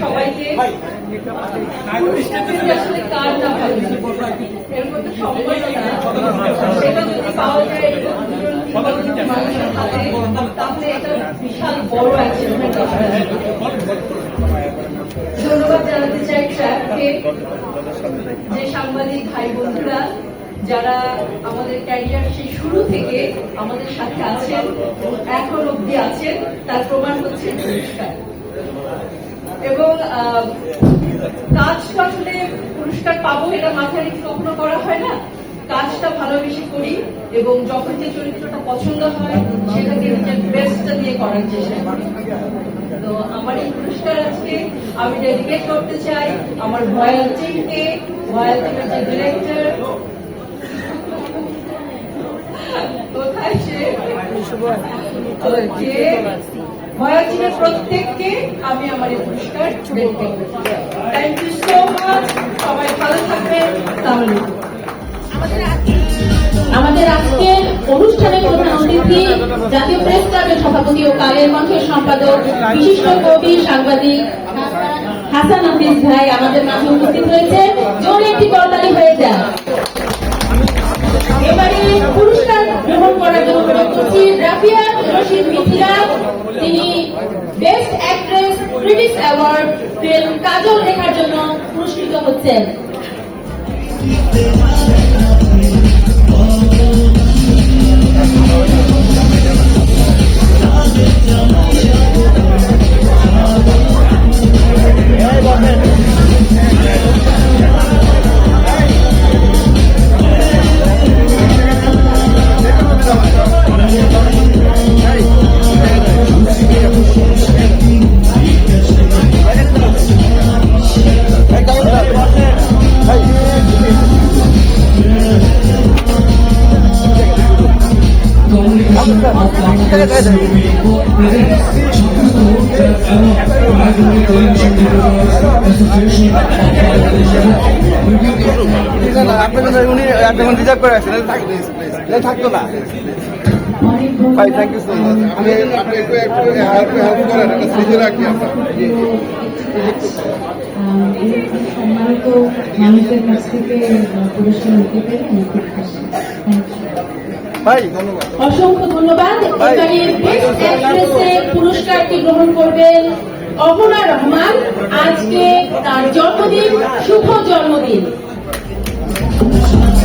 সবাইকে আসলে কার না ভালো এর মধ্যে সম্মাননা, সেটা যদি পাওয়া যায় তাহলে এটা বিশাল বড় অ্যাচিভমেন্ট ধন্যবাদ জানাতে চাই স্যারকে যে সাংবাদিক ভাই বন্ধুরা, যারা আমাদের ক্যারিয়ার সেই শুরু থেকে আমাদের সাথে আছেন এখন অবধি আছেন, তার প্রমাণ হচ্ছে পুরস্কার। এবং কাজটা আসলে পুরস্কার পাবো এটা মাথায় কখনো করা হয় না। কাজটা ভালোবেসে করি এবং যখন যে চরিত্রটা পছন্দ হয়, সেটাকে নিজের বেস্টটা দিয়ে করার চেষ্টা করি। তো আমার এই পুরস্কার আজকে আমি ডেডিকেট করতে চাই, আমার ভয়াল টিমকে ডিরেক্টর কোথায় সে? যে প্রত্যেককে আমি আমার এই পুরস্কার থ্যাংক ইউ সো মাচ সবাই ভালো থাকবেন। তাহলে আমাদের আজকের অনুষ্ঠানের প্রধান অতিথি জাতীয় প্রেস ক্লাবের সভাপতি ও কালের কণ্ঠের সম্পাদক বিশিষ্ট কবি সাংবাদিক হাসান হাফিজ ভাই আমাদের মাঝে উপস্থিত হয়েছে। জোরে একটি করতালি হয়ে যায় এবারে পুরস্কার গ্রহণ করার জন্য অনুরোধ করছি রাফিয়া রশিদ মিথিলা, তিনি best actress critics award film কাজল দেখার জন্য পুরস্কৃত হচ্ছেন। রিজার্ভ করে আসছেন থাকতো না ভাই থ্যাংক ইউ আমি একটু একটু হেল্প হেল্প করেন একটা সিজে রাখি সম্মানিত মানুষের কাছ থেকে পুরস্কার নিতে পেরে খুব খুশি. ভাই। অসংখ্য ধন্যবাদ। এবারে বেস্ট অ্যাক্ট্রেসের পুরস্কারটি গ্রহণ করবেন অহনা রহমান। আজকে তার জন্মদিন, শুভ জন্মদিন।